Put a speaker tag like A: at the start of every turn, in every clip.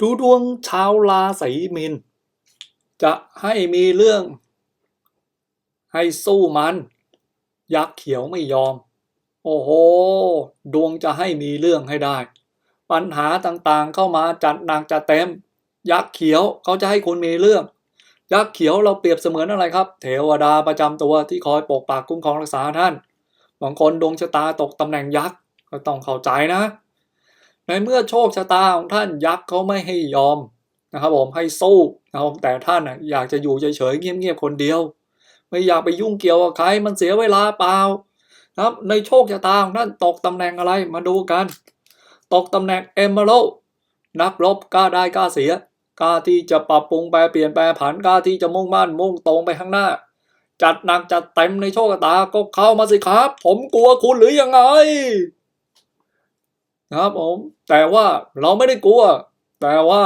A: ดูดวงชาวราศีมินจะให้มีเรื่อง ให้สู้มัน ยักษ์เขียวไม่ยอม โอ้โห ดวงจะให้มีเรื่องให้ได้ ปัญหาต่างๆเข้ามาจัดหนักจัดเต็ม ยักษ์เขียวเขาจะให้คุณมีเรื่อง ยักษ์เขียวเราเปรียบเสมือนอะไรครับ เทวดาประจำตัวที่คอยปกปักคุ้มครองรักษาท่านบางคนดวงชะตาตกตำแหน่งยักษ์ก็ต้องเข้าใจนะ ในเมื่อโชคชะตาของท่านยักษ์เขาไม่ให้ยอมนะครับผมให้สู้นะครับแต่ท่านอยากจะอยู่เฉยๆเงียบๆคนเดียว ไม่อยากไปยุ่งเกี่ยวกับใครมันเสียเวลาเปล่านะครับในโชคชะตาของท่านตกตำแหน่งอะไรมาดูกัน ตกตำแหน่งเอมเมอรัลนักรบกล้าได้กล้าเสียกล้าที่จะปรับปรุงแปลเปลี่ยนแปลผันกล้าที่จะมุ่งมั่นมุ่งตรงไปข้างหน้า จัดหนักจัดเต็มในโชคชะตาก็เข้ามาสิครับ ผมกลัวคุณหรือยังไง นะครับผมแต่ว่าเราไม่ได้กลัว แต่ว่า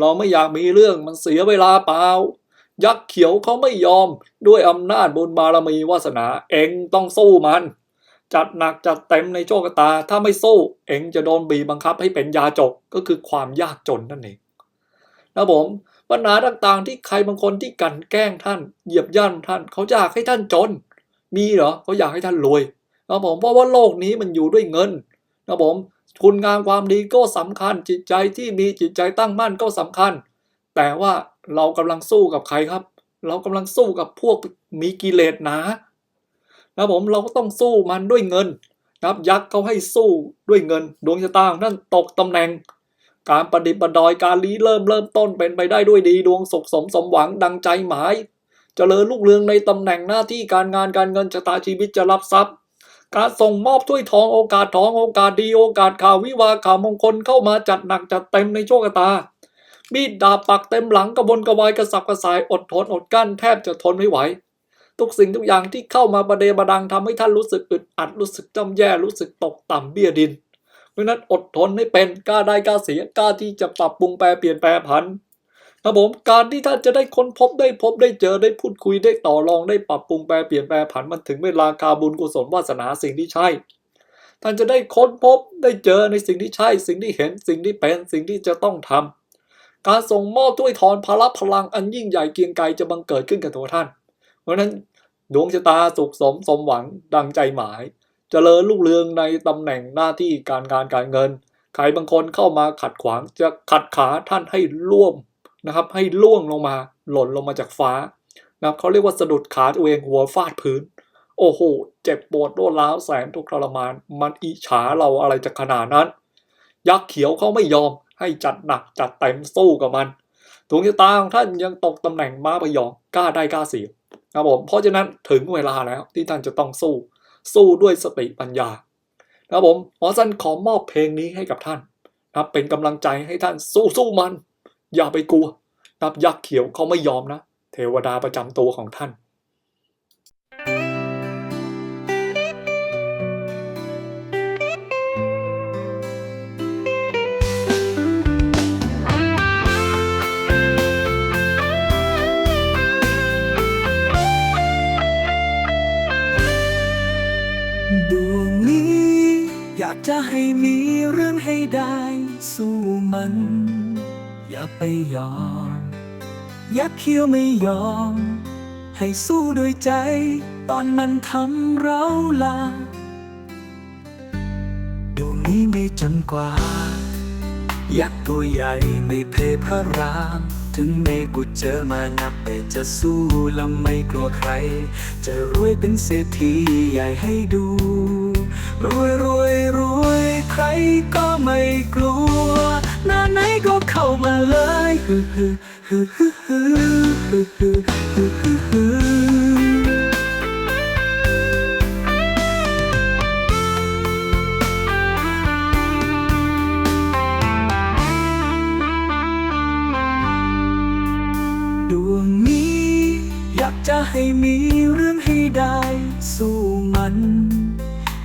A: เราไม่อยากมีเรื่องมันเสียเวลาเปล่า ยักษ์เขียวเขาไม่ยอมด้วยอำนาจบุญบารมีวาสนาเองต้องสู้มัน จัดหนักจัดเต็มในโชคตา ถ้าไม่สู้เองจะโดนบีบบังคับให้เป็นยาจกก็คือความยากจนนั่นเองนะผมปัญหาต่างๆ ที่ใครบางคนที่กันแกล้งท่าน เหยียบย่ำท่านเขาอยากให้ท่านจน มีเหรอเขาอยากให้ท่านรวยนะผมเพราะว่าโลกนี้มันอยู่ด้วยเงินนะผม คุณงามความดีก็สำคัญ จิตใจที่มีจิตใจตั้งมั่นก็สำคัญ แต่ว่าเรากำลังสู้กับใครครับ เรากำลังสู้กับพวกมีกิเลสหนานะผมเราก็ต้องสู้มันด้วยเงินนะครับยักษ์เขาให้สู้ด้วยเงิน ดวงชะตาของท่านตกตำแหน่ง การประดิษฐ์ประดอยการรีเริ่มเริ่มต้นเป็นไปได้ด้วยดีดวงสุขสมสมหวังดังใจหมายจเจริญลูกเรืองในตำแหน่งหน้าที่การงานการเงินชะตาชีวิตจะรับทรัพย์ การส่งมอบถ้วยทองโอกาสทองโอกาสดีโอกาสข่าววิวาข่าวมงคลเข้ามาจัดหนักจัดเต็มในโชคตามีดดาบปักเต็มหลังกระบนกระวายกระสับกระส่ายอดทนอดกั้นแทบจะทนไม่ไหว ทุกสิ่งทุกอย่างที่เข้ามาประเดประดังทำให้ท่านรู้สึกอึดอัดรู้สึกจำแย่รู้สึกตกต่ำเบี้ยดินเพราะนั้นอดทนให้เป็นกล้าได้กล้าเสียกล้าที่จะปรับปรุงแปลเปลี่ยนแปลผัน ครับผมการที่ท่านจะได้ค้นพบได้พบได้เจอได้พูดคุยได้ต่อรองได้ปรับปรุงแปลเปลี่ยนแปลผันมันถึงเวลาคาบุญกุศลวาสนาสิ่งที่ใช่ ท่านจะได้ค้นพบได้เจอในสิ่งที่ใช่ สิ่งที่เห็นสิ่งที่เป็นสิ่งที่จะต้องทำการส่งมอบถ้วยทอนพละพลังอันยิ่งใหญ่เกียงไกรจะบังเกิดขึ้นกับตัวท่าน เพราะฉะนั้นดวงชะตาสุขสมสมหวังดังใจหมายเจริญรุ่งเรืองในตำแหน่งหน้าที่การงานการเงิน ใครบางคนเข้ามาขัดขวางจะขัดขาท่านให้ล่วง นะครับให้ล่วงลงมาหล่นลงมาจากฟ้านะครับเขาเรียกว่าสะดุดขาตัวเองหัวฟาดพื้น โอ้โห เจ็บปวดรวดร้าวแสนทุกข์ทรมาน มันอิจฉาเราอะไรจะขนาดนั้น ยักษ์เขียวเขาไม่ยอมให้จัดหนักจัดเต็มสู้กับมันดวงชะตาของท่านยังตกตำแหน่งม้าพยองกล้าได้กล้าเสียครับผมเพราะฉะนั้นถึงเวลาแล้วที่ท่านจะต้องสู้ สู้ด้วยสติปัญญาครับผมหมอสันขอมอบเพลงนี้ให้กับท่านนะเป็นกำลังใจให้ท่านสู้สู้มัน อย่าไปกลัว นับยักษ์เขียวเขาไม่ยอมนะ เทวดาประจำตัวของท่าน
B: ดวงนี้อยากจะให้มีเรื่องให้ได้สู้มัน ไปยอม ยักษ์เขี้ยวไม่ยอม ให้สู้ด้วยใจ ตอนมันทำเราลาดวงนี้ไม่จนกว่า ยักษ์ตัวใหญ่ไม่เพพระรามถึงแม้กูเจอมานับแต่จะสู้แล้วไม่กลัวใคร จะรวยเป็นเศรษฐีใหญ่ให้ดู รวยรวยรวยใครก็ไม่กลัว หน้าไหนก็เข้ามาเลยฮึฮึฮึฮึฮึฮึฮึฮึฮึดวงนี้อยากจะให้มีเรื่องให้ได้ สู้มัน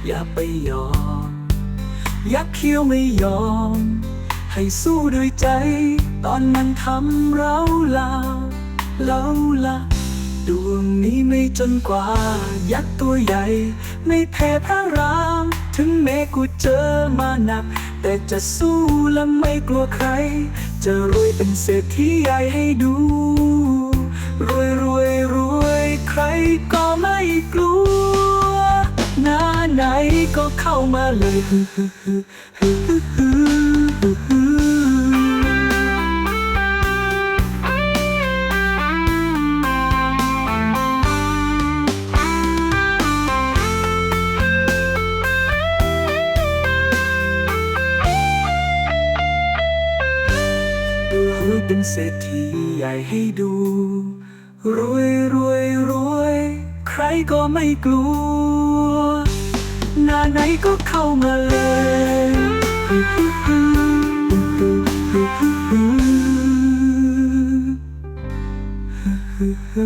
B: อย่าไปยอม ยักษ์เขี้ยวไม่ยอม ให้สู้ด้วยใจ ตอนมันทำเราลาแล้วละดวงนี้ไม่จนกว่า ยักษ์ตัวใหญ่ ไม่แพ้พระราม ถึงแม้กูเจอมาหนัก แต่จะสู้และไม่กลัวใคร จะรวยเป็นเศรษฐีใหญ่ให้ดู รวยรวยรวยใครก็ไม่กลัวหน้าไหนก็เข้ามาเลยฮึฮึฮึฮึฮึฮึฮึรวย เป็นเศรษฐีใหญ่ให้ดู รวยรวยรวย ใครก็ไม่กลัว หน้าไหนก็เข้ามาเลย
A: เจ็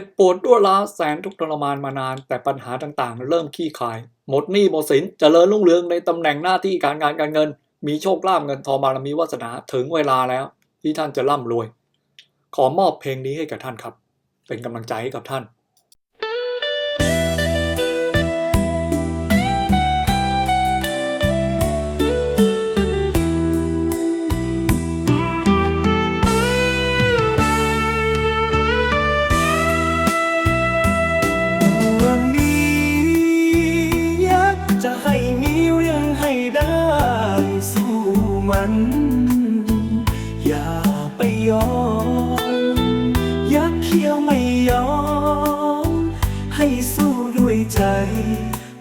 A: บปวดรวดร้าแสนทุกข์ทรมานมานาน แต่ปัญหาต่างๆ เริ่มขี้คาย หมดหนี้หมดสินเจริญรุ่งเรืองในตำแหน่งหน้าที่การงานการเงิน มีโชคลาภเงินทองบารมีวาสนาถึงเวลาแล้ว ที่ท่านจะร่ำรวย ขอมอบเพลงนี้ให้กับท่านครับ เป็นกำลังใจให้กับท่าน
B: วัน ยอม ยักเคี้ยวไม่ยอม ให้สู้ด้วยใจ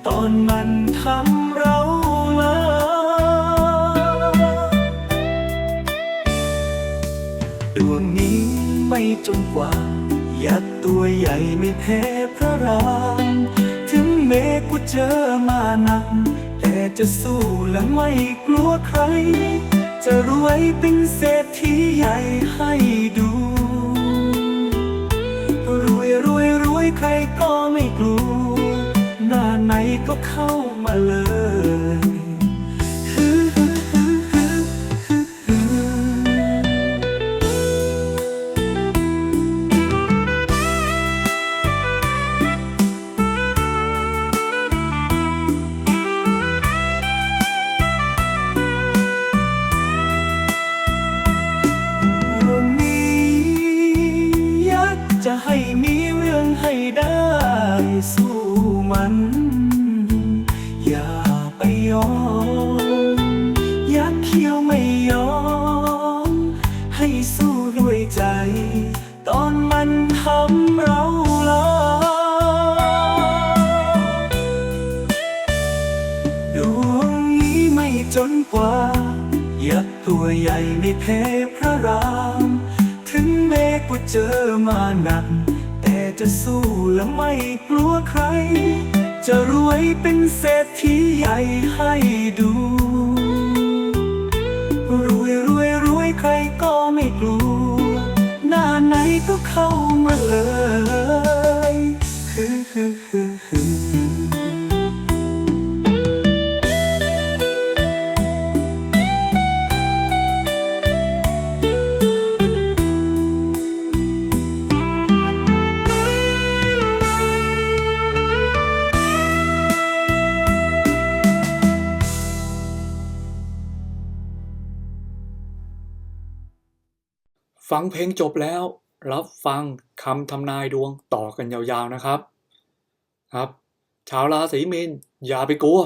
B: ตอนมันทำเรามาดวงนี้ไม่จนกว่า ยักษ์ตัวใหญ่ไม่แพ้พระรามถึงแม้กูเจอมาหนักแต่จะสู้และไม่กลัวใคร จะรวยเป็นเศรษฐีใหญ่ให้ดู รวยรวยรวยใครก็ไม่กลัว หน้าไหนก็เข้ามาเลย วใหญ่ไม่เพพระราม ถึงแม้กูเจอมาหนัก แต่จะสู้และไม่กลัวใคร จะรวยเป็นเศรษฐีใหญ่ให้ดู
A: ฟังเพลงจบแล้ว รับฟังคำทำนายดวงต่อกันยาวๆนะครับ ครับ ชาวราศีมีนอย่าไปกลัว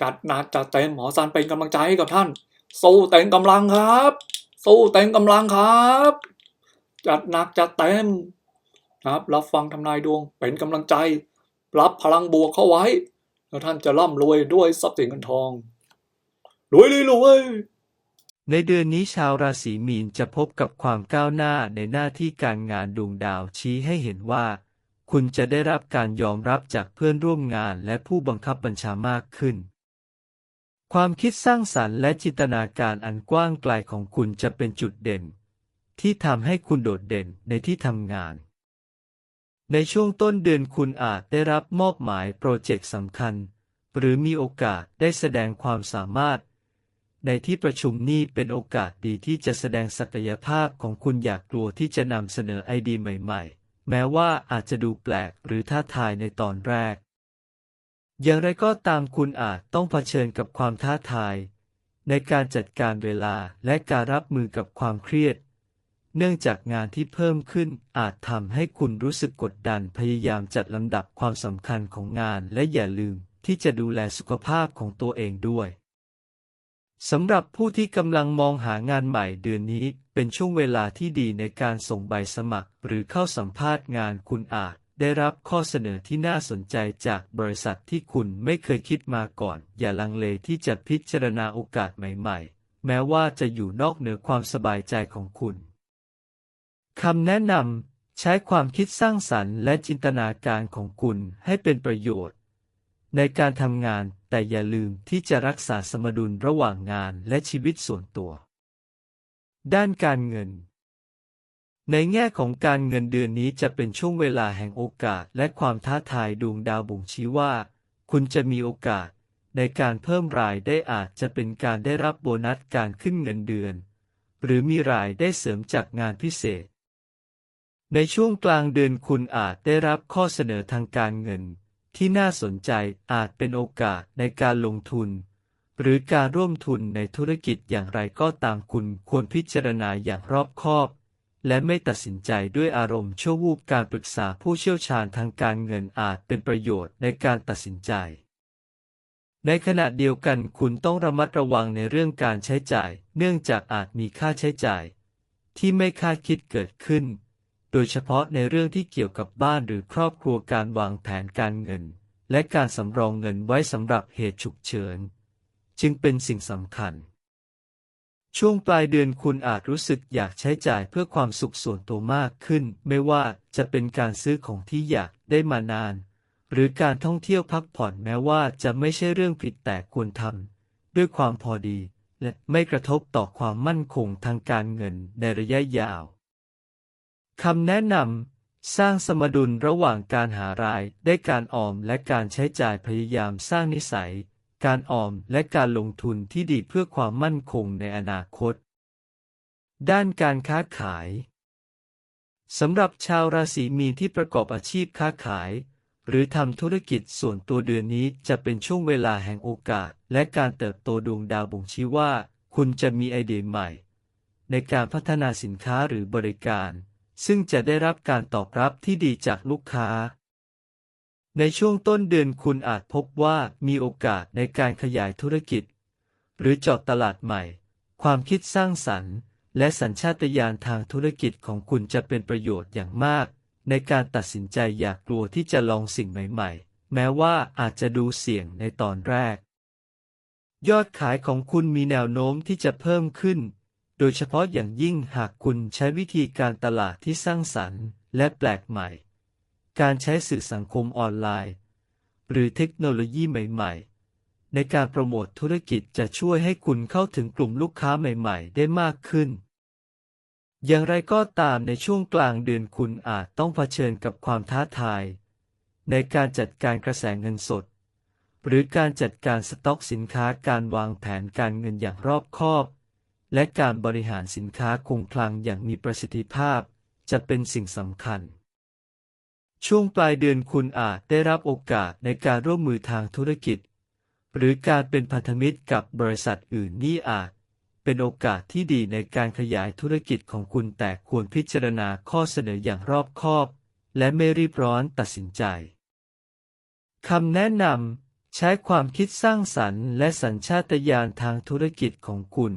A: จัดหนักจัดเต็มหมอซันเป็นกำลังใจให้กับท่าน สู้เต็มกำลังครับ สู้เต็มกำลังครับ จัดหนักจัดเต็มครับ รับฟังทำนายดวงเป็นกำลังใจ รับพลังบวกเข้าไว้ แล้วท่านจะร่ำรวยด้วยทรัพย์สินเงินทองรวยเลยรวย
C: ในเดือนนี้ชาวราศีมีนจะพบกับความก้าวหน้าในหน้าที่การงานดวงดาวชี้ให้เห็นว่า คุณจะได้รับการยอมรับจากเพื่อนร่วมงานและผู้บังคับบัญชามากขึ้น ความคิดสร้างสรรค์และจินตนาการอันกว้างไกลของคุณจะเป็นจุดเด่น ที่ทำให้คุณโดดเด่นในที่ทำงาน ในช่วงต้นเดือนคุณอาจได้รับมอบหมายโปรเจกต์สำคัญ หรือมีโอกาสได้แสดงความสามารถ ในที่ประชุมนี้เป็นโอกาสดีที่จะแสดงศักยภาพของคุณอยากกลัวที่จะนำเสนอไอเดียใหม่ ๆ แม้ว่าอาจจะดูแปลกหรือท้าทายในตอนแรก อย่างไรก็ตามคุณอาจต้องเผชิญกับความท้าทาย ในการจัดการเวลาและการรับมือกับความเครียด เนื่องจากงานที่เพิ่มขึ้นอาจทำให้คุณรู้สึกกดดันพยายามจัดลำดับความสำคัญของงานและอย่าลืมที่จะดูแลสุขภาพของตัวเองด้วย สำหรับผู้ที่กำลังมองหางานใหม่เดือนนี้เป็นช่วงเวลาที่ดีในการส่งใบสมัคร หรือเข้าสัมภาษณ์งานคุณอาจ ได้รับข้อเสนอที่น่าสนใจจากบริษัทที่คุณไม่เคยคิดมาก่อน อย่าลังเลที่จะพิจารณาโอกาสใหม่ๆ แม้ว่าจะอยู่นอกเหนือความสบายใจของคุณคำแนะนำใช้ความคิดสร้างสรรค์และจินตนาการของคุณให้เป็นประโยชน์ ในการทำงานแต่อย่าลืมที่จะรักษาสมดุลระหว่างงานและชีวิตส่วนตัว ด้านการเงิน ในแง่ของการเงินเดือนนี้จะเป็นช่วงเวลาแห่งโอกาสและความท้าทายดวงดาวบ่งชี้ว่า คุณจะมีโอกาส ในการเพิ่มรายได้อาจจะเป็นการได้รับโบนัสการขึ้นเงินเดือน หรือมีรายได้เสริมจากงานพิเศษ ในช่วงกลางเดือนคุณอาจได้รับข้อเสนอทางการเงิน ที่น่าสนใจอาจเป็นโอกาสในการลงทุน หรือการร่วมทุนในธุรกิจอย่างไรก็ตามคุณควรพิจารณาอย่างรอบคอบ และไม่ตัดสินใจด้วยอารมณ์ชั่ววูบการปรึกษาผู้เชี่ยวชาญทางการเงินอาจเป็นประโยชน์ในการตัดสินใจ ในขณะเดียวกันคุณต้องระมัดระวังในเรื่องการใช้จ่าย เนื่องจากอาจมีค่าใช้จ่าย ที่ไม่คาดคิดเกิดขึ้น โดยเฉพาะในเรื่องที่เกี่ยวกับบ้านหรือครอบครัวการวางแผนการเงิน และการสำรองเงินไว้สำหรับเหตุฉุกเฉิน จึงเป็นสิ่งสำคัญ ช่วงปลายเดือนคุณอาจรู้สึกอยากใช้จ่ายเพื่อความสุขส่วนตัวมากขึ้น ไม่ว่าจะเป็นการซื้อของที่อยากได้มานาน หรือการท่องเที่ยวพักผ่อนแม้ว่าจะไม่ใช่เรื่องผิดแต่ควรทำด้วยความพอดี และไม่กระทบต่อความมั่นคงทางการเงินในระยะยาว คำแนะนำ สร้างสมดุลระหว่างการหารายได้การออมและการใช้จ่ายพยายามสร้างนิสัย การออมและการลงทุนที่ดีเพื่อความมั่นคงในอนาคต ด้านการค้าขายสำหรับชาวราศีมีนที่ประกอบอาชีพค้าขาย หรือทำธุรกิจส่วนตัวเดือนนี้จะเป็นช่วงเวลาแห่งโอกาส และการเติบโตดวงดาวบ่งชี้ว่า คุณจะมีไอเดียใหม่ ในการพัฒนาสินค้าหรือบริการ ซึ่งจะได้รับการตอบรับที่ดีจากลูกค้า ในช่วงต้นเดือนคุณอาจพบว่ามีโอกาสในการขยายธุรกิจ หรือเจาะตลาดใหม่ ความคิดสร้างสรรค์ และสัญชาตญาณทางธุรกิจของคุณจะเป็นประโยชน์อย่างมาก ในการตัดสินใจอย่ากลัวที่จะลองสิ่งใหม่ ๆ แม้ว่าอาจจะดูเสี่ยงในตอนแรก ยอดขายของคุณมีแนวโน้มที่จะเพิ่มขึ้น โดยเฉพาะอย่างยิ่งหากคุณใช้วิธีการตลาดที่สร้างสรรค์ และแปลกใหม่ การใช้สื่อสังคมออนไลน์ หรือเทคโนโลยีใหม่ ๆ ในการโปรโมทธุรกิจจะช่วยให้คุณเข้าถึงกลุ่มลูกค้าใหม่ ๆ ได้มากขึ้น อย่างไรก็ตามในช่วงกลางเดือนคุณอาจต้องเผชิญกับความท้าทาย ในการจัดการกระแสเงินสด หรือการจัดการสต็อกสินค้าการวางแผนการเงินอย่างรอบคอบ และการบริหารสินค้าคงคลังอย่างมีประสิทธิภาพ จะเป็นสิ่งสำคัญ ช่วงปลายเดือนคุณอาจได้รับโอกาสในการร่วมมือทางธุรกิจ หรือการเป็นพันธมิตรกับบริษัทอื่นนี่อาจ เป็นโอกาสที่ดีในการขยายธุรกิจของคุณแต่ควรพิจารณาข้อเสนออย่างรอบคอบ และไม่รีบร้อนตัดสินใจคำแนะนำใช้ความคิดสร้างสรรค์และสัญชาตญาณทางธุรกิจของคุณ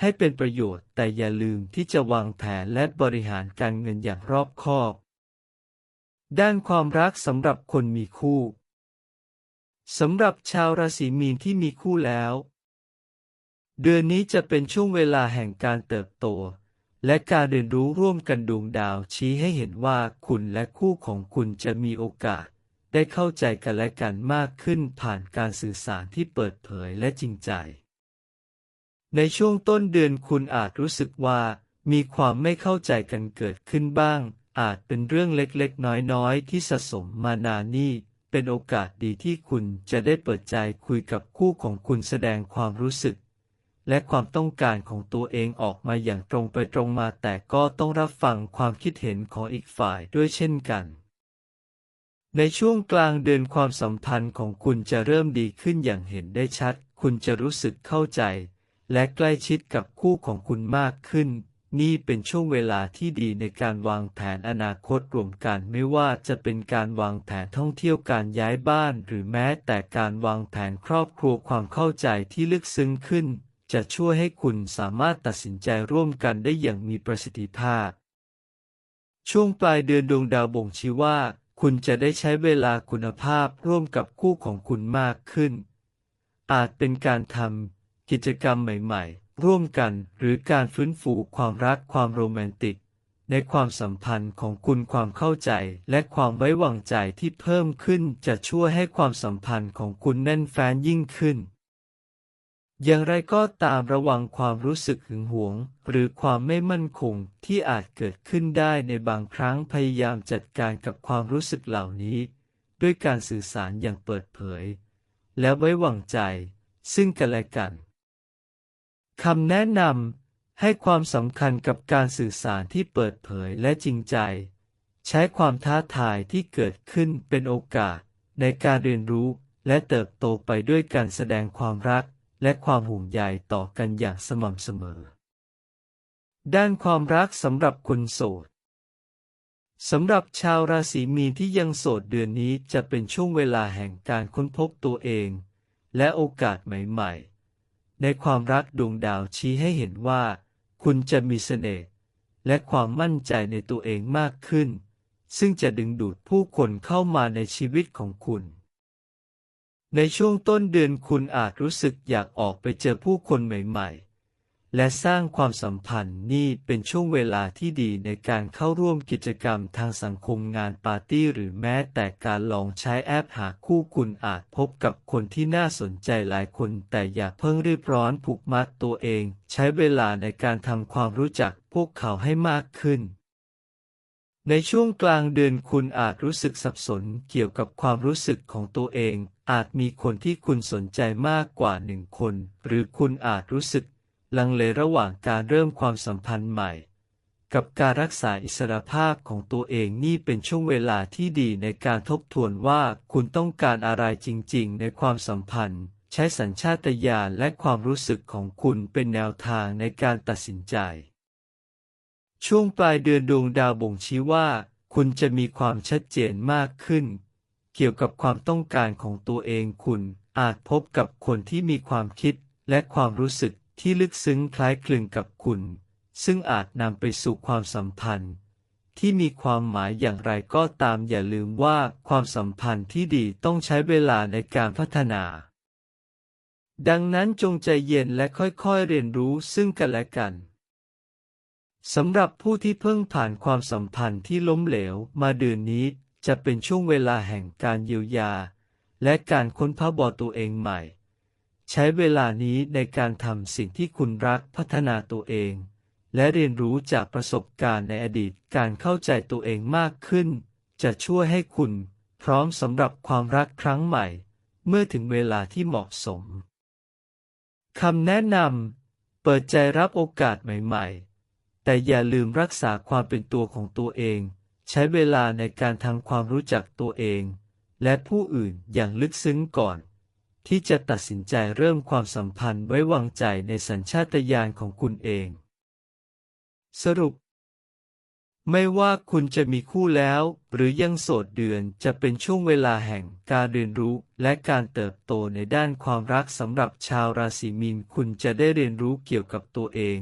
C: ให้เป็นประโยชน์ แต่อย่าลืมที่จะวางแผนและบริหารการเงินอย่างรอบคอบ ด้านความรักสำหรับคนมีคู่สำหรับชาวราศีมีนที่มีคู่แล้ว เดือนนี้จะเป็นช่วงเวลาแห่งการเติบโต และการเรียนรู้ร่วมกันดวงดาวชี้ให้เห็นว่าคุณและคู่ของคุณจะมีโอกาส ได้เข้าใจกันและกันมากขึ้นผ่านการสื่อสารที่เปิดเผยและจริงใจ ในช่วงต้นเดือนคุณอาจรู้สึกว่า มีความไม่เข้าใจกันเกิดขึ้นบ้าง อาจเป็นเรื่องเล็กๆ น้อยๆ ที่สะสมมานานนี่ เป็นโอกาสดีที่คุณจะได้เปิดใจคุยกับคู่ของคุณแสดงความรู้สึก และความต้องการของตัวเองออกมาอย่างตรงไปตรงมาแต่ก็ต้องรับฟังความคิดเห็นของอีกฝ่ายด้วยเช่นกันในช่วงกลางเดือนความสัมพันธ์ของคุณจะเริ่มดีขึ้นอย่างเห็นได้ชัด คุณจะรู้สึกเข้าใจ และใกล้ชิดกับคู่ของคุณมากขึ้น นี่เป็นช่วงเวลาที่ดีในการวางแผนอนาคตรวมกันไม่ว่าจะเป็นการวางแผนท่องเที่ยวการย้ายบ้าน หรือแม้แต่การวางแผนครอบครัวความเข้าใจที่ลึกซึ้งขึ้น จะช่วยให้คุณสามารถตัดสินใจร่วมกันได้อย่างมีประสิทธิภาพ ช่วงปลายเดือนดวงดาวบ่งชี้ว่า คุณจะได้ใช้เวลาคุณภาพร่วมกับคู่ของคุณมากขึ้น อาจเป็นการทำ กิจกรรมใหม่ๆ ร่วมกันหรือการฟื้นฟูความรักความโรแมนติก ในความสัมพันธ์ของคุณความเข้าใจและความไว้วางใจที่เพิ่มขึ้นจะช่วยให้ความสัมพันธ์ของคุณแน่นแฟ้นยิ่งขึ้น อย่างไรก็ตามระวังความรู้สึกหึงหวง หรือความไม่มั่นคงที่อาจเกิดขึ้นได้ในบางครั้งพยายามจัดการกับความรู้สึกเหล่านี้ ด้วยการสื่อสารอย่างเปิดเผย และไว้วางใจ ซึ่งกันและกัน คำแนะนำให้ความสำคัญกับการสื่อสารที่เปิดเผยและจริงใจ ใช้ความท้าทายที่เกิดขึ้นเป็นโอกาสในการเรียนรู้และเติบโตไปด้วยการแสดงความรักและความห่วงใยต่อกันอย่างสม่ำเสมอ ด้านความรักสำหรับคนโสดสำหรับชาวราศีมีนที่ยังโสดเดือนนี้จะเป็นช่วงเวลาแห่งการค้นพบตัวเอง และโอกาสใหม่ๆ ในความรักดวงดาวชี้ให้เห็นว่า คุณจะมีเสน่ห์และความมั่นใจในตัวเองมากขึ้น ซึ่งจะดึงดูดผู้คนเข้ามาในชีวิตของคุณ ในช่วงต้นเดือนคุณอาจรู้สึกอยากออกไปเจอผู้คนใหม่ ๆ และสร้างความสัมพันธ์นี่เป็นช่วงเวลาที่ดีในการเข้าร่วมกิจกรรมทางสังคมงานปาร์ตี้หรือแม้แต่การลองใช้แอปหาคู่คุณอาจพบกับคนที่น่าสนใจหลายคน แต่อย่าเพิ่งรีบร้อนผูกมัดตัวเอง ใช้เวลาในการทำความรู้จักพวกเขาให้มากขึ้น ในช่วงกลางเดือนคุณอาจรู้สึกสับสนเกี่ยวกับความรู้สึกของตัวเอง อาจมีคนที่คุณสนใจมากกว่าหนึ่งคน หรือคุณอาจรู้สึก ลังเลระหว่างการเริ่มความสัมพันธ์ใหม่ กับการรักษาอิสรภาพของตัวเองนี่เป็นช่วงเวลาที่ดีในการทบทวนว่าคุณต้องการอะไรจริง ๆ ในความสัมพันธ์ ใช้สัญชาตญาณและความรู้สึกของคุณเป็นแนวทางในการตัดสินใจ ช่วงปลายเดือนดวงดาวบ่งชี้ว่า คุณจะมีความชัดเจนมากขึ้น เกี่ยวกับความต้องการของตัวเองคุณอาจพบกับคนที่มีความคิดและความรู้สึก ที่ลึกซึ้งคล้ายคลึงกับคุณ ซึ่งอาจนำไปสู่ความสัมพันธ์ ที่มีความหมายอย่างไรก็ตามอย่าลืมว่าความสัมพันธ์ที่ดีต้องใช้เวลาในการพัฒนา ดังนั้นจงใจเย็นและค่อยๆเรียนรู้ซึ่งกันและกันสำหรับผู้ที่เพิ่งผ่านความสัมพันธ์ที่ล้มเหลวมาเดือนนี้จะเป็นช่วงเวลาแห่งการเยียวยา และการค้นพบตัวเองใหม่ ใช้เวลานี้ในการทำสิ่งที่คุณรักพัฒนาตัวเอง และเรียนรู้จากประสบการณ์ในอดีตการเข้าใจตัวเองมากขึ้น จะช่วยให้คุณพร้อมสำหรับความรักครั้งใหม่ เมื่อถึงเวลาที่เหมาะสมคำแนะนำเปิดใจรับโอกาสใหม่ๆ แต่อย่าลืมรักษาความเป็นตัวของตัวเอง ใช้เวลาในการทำความรู้จักตัวเอง และผู้อื่นอย่างลึกซึ้งก่อน ที่จะตัดสินใจเริ่มความสัมพันธ์ไว้วางใจในสัญชาตญาณของคุณเอง สรุป ไม่ว่าคุณจะมีคู่แล้ว หรือยังโสดเดือนจะเป็นช่วงเวลาแห่งการเรียนรู้และการเติบโตในด้านความรักสำหรับชาวราศีมีนคุณจะได้เรียนรู้เกี่ยวกับตัวเอง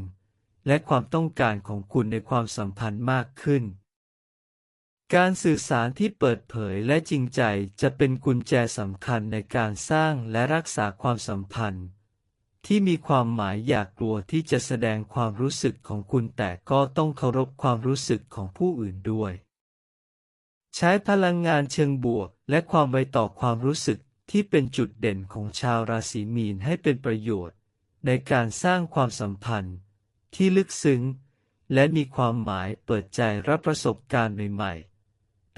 C: และความต้องการของคุณในความสัมพันธ์มากขึ้น การสื่อสารที่เปิดเผยและจริงใจจะเป็นกุญแจสำคัญในการสร้างและรักษาความสัมพันธ์ ที่มีความหมายอยากกลัวที่จะแสดงความรู้สึกของคุณแต่ก็ต้องเคารพความรู้สึกของผู้อื่นด้วย ใช้พลังงานเชิงบวก และความไวต่อความรู้สึกที่เป็นจุดเด่นของชาวราศีมีนให้เป็นประโยชน์ ในการสร้างความสัมพันธ์ ที่ลึกซึ้ง และมีความหมายเปิดใจรับประสบการณ์ใหม่ๆ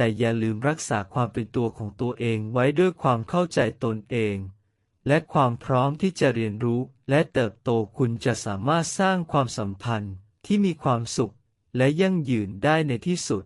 C: แต่อย่าลืมรักษาความเป็นตัวของตัวเองไว้ด้วยความเข้าใจตนเอง และความพร้อมที่จะเรียนรู้และเติบโตคุณจะสามารถสร้างความสัมพันธ์ที่มีความสุข และยั่งยืนได้ในที่สุด